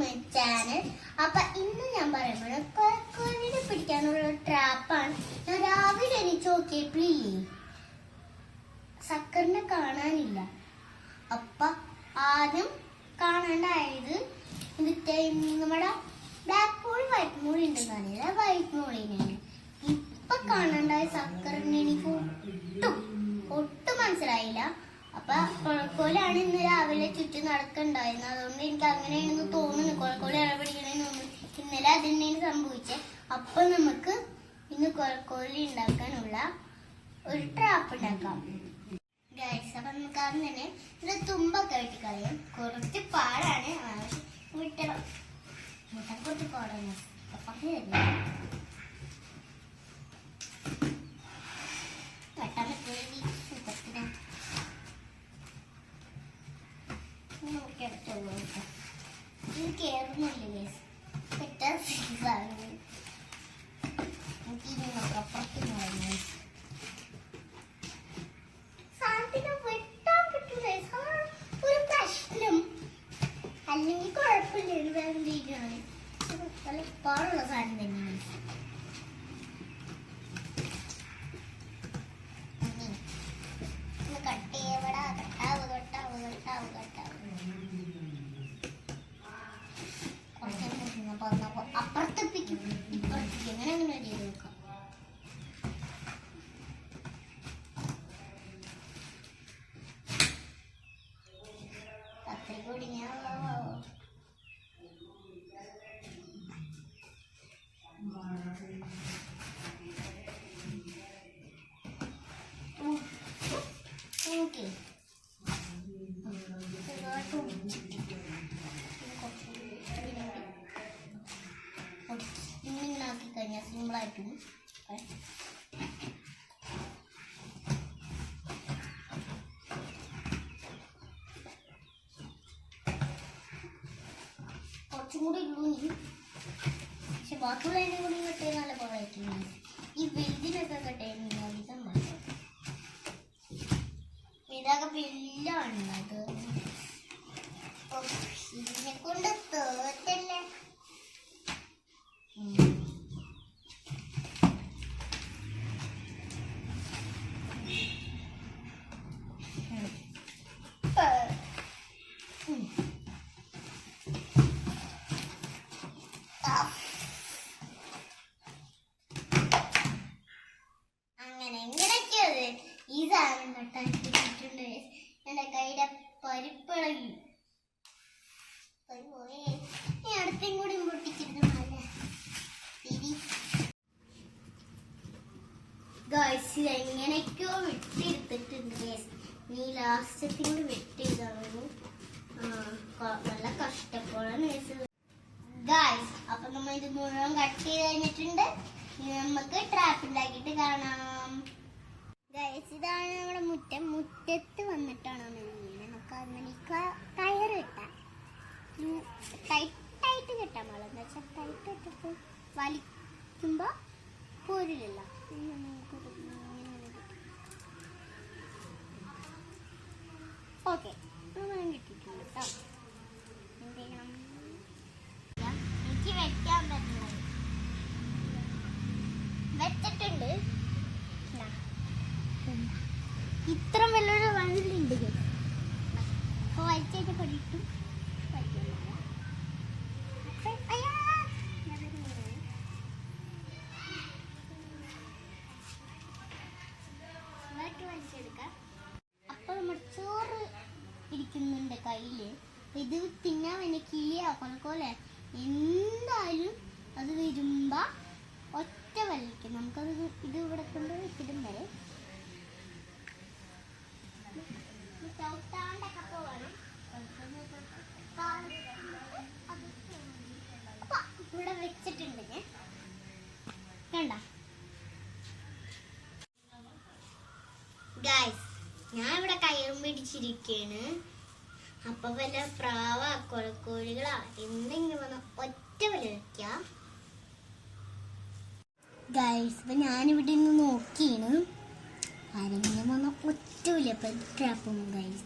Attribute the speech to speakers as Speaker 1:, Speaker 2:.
Speaker 1: My channel. അപ്പൊ ഇന്ന് ഞാൻ പറയുന്നത് കോഴിനെ പിടിക്കാനുള്ള ട്രാപ്പാണ്. ഞാൻ രാവിലെ എനിക്ക് നോക്കിയപ്പോഴേ സക്കറിനെ കാണാനില്ല. അപ്പൊ ആദ്യം കാണാണ്ടായത് മറ്റേ നമ്മുടെ ബ്ലാക്ക് മോളി വൈറ്റ് മോളി ഉണ്ടെന്നറിയില്ല വൈറ്റ് മോളിനെയാണ് ഇപ്പൊ കാണാണ്ടായ സക്കറിനെ എനിക്ക് ഒട്ടും ഒട്ടും മനസ്സിലായില്ല. അപ്പൊ കൊഴക്കോലാണ് ഇന്ന് രാവിലെ ചുറ്റും നടക്കണ്ടായിരുന്നത്. അതുകൊണ്ട് എനിക്ക് അങ്ങനെയാണെന്ന് തോന്നുന്നു. കൊഴക്കോൽ ഇടപെടിക്കണേന്ന് തോന്നുന്നു. ഇന്നലെ അത് തന്നെയാണ് സംഭവിച്ചത് അപ്പൊ നമുക്ക് ഇന്ന് കൊളക്കോലി ഉണ്ടാക്കാനുള്ള ഒരു ട്രാപ്പ് ഉണ്ടാക്കാം. ഗൈസ് അപ്പൊ നമുക്ക് ആദ്യം തന്നെ ഇതിന്റെ തുമ്പൊക്കെ വെട്ടി കളയും കുറച്ച് പാടാണ്. വിട്ടണം. മുട്ട കുറച്ച് പാടാണ് അപ്പൊ തരില്ല സാധനം തന്നെയാണ്. കട്ട് ചെയ്യപ്പെടാ. കട്ടാവ് കട്ടാവ് കട്ടാവ് കട്ടാവ്. കുറച്ച് അപ്പുറത്തെപ്പിക്കും ഇപ്പുറത്തേക്ക് അങ്ങനെ അങ്ങനെ നോക്കാം. കത്രിക ഒടിഞ്ഞാ ആക്കി കഴിഞ്ഞാൽ സിമ്പിളായിട്ടും കുറച്ചും കൂടി ഉള്ളൂ പക്ഷെ കൂടി കെട്ടിയാൽ നല്ല കുറവായിരിക്കും ഈ വലുതിനൊക്കെ കെട്ടിയാൽ അധികം വേണം ഇതൊക്കെ വല്ലാണ് അത്? ഇതിനെ കൊണ്ട് തോറ്റല്ലേ? ഉം. ഉം. ഏ. ഉം. ആ. അങ്ങനെ എങ്ങനെയൊക്കെയോ അത് ഈ സാധനം കെട്ടാൻ കിട്ടിയിട്ടുണ്ട് എന്റെ കൈയുടെ പരിപ്പിളകി ഒരു പോയേ ഈ അടുത്തേം കൂടി പൊട്ടിച്ചിരുന്നല്ല തിരി ഗൈസ് എങ്ങനെയൊക്കെയോ വെട്ടിയെടുത്തിട്ടുണ്ട് guys. നീ ലാസ്റ്റത്തിൽ കൂടി വെട്ടിയതാണു നല്ല കഷ്ടപ്പാടാണ് ഗൈസ് അപ്പൊ നമ്മൾ ഇത് മുഴുവൻ കട്ട് ചെയ്ത് കഴിഞ്ഞിട്ടുണ്ട്. നമുക്ക് ട്രാപ്പ് ഉണ്ടാക്കിയിട്ട് കാണാം. ഗൈസ് ഇതാണ് നമ്മുടെ മുറ്റം. മുറ്റത്ത് വന്നിട്ടാണ് നമുക്ക് അങ്ങനെ കയറ് കിട്ടാം ടൈറ്റായിട്ട് കിട്ടാൻ പാടില്ല. എന്താ വെച്ചാൽ ടൈറ്റ് ഇട്ടിട്ട് വലിക്കുമ്പോൾ പോരില്ല ഓക്കെ എനിക്ക് വെക്കാൻ പറ്റുന്നത്? വെച്ചിട്ടുണ്ട്. ഇത്ര വലിയൊരു വണ്ടിയുണ്ട്. അപ്പൊ വലിച്ചതിന്റെ പൊടിയിട്ടു അപ്പൊ ഇരിക്കുന്നുണ്ട് കയ്യിൽ. ഇത് തിന്നാൻ വേണ്ടി കിളിയാക്കണം പോലെ. എന്തായാലും അത് വരുമ്പോ ഒറ്റ വലിക്കും. നമുക്കത് ഇത് ഇവിടെ കൊണ്ട് വെച്ചിടും വരെ ചവിട്ടാണ്ടൊക്കെ പോകണം ഇവിടെ വെച്ചിട്ടുണ്ട് ഞാൻ. കണ്ട? ഗായ്സ് ഞാൻ ഇവിടെ കയറും പിടിച്ചിരിക്കാണ് അപ്പൊ വല്ല പ്രാവ കൊലക്കോഴികളാ എന്തെങ്കിലും വന്ന ഒറ്റ വില വെക്കാം. ഇപ്പൊ ഞാനിവിടെ നിന്ന് നോക്കിയാണ്. ആരെങ്കിലും വന്ന ഒറ്റ വില ട്രാപ്പും ഗൈസ്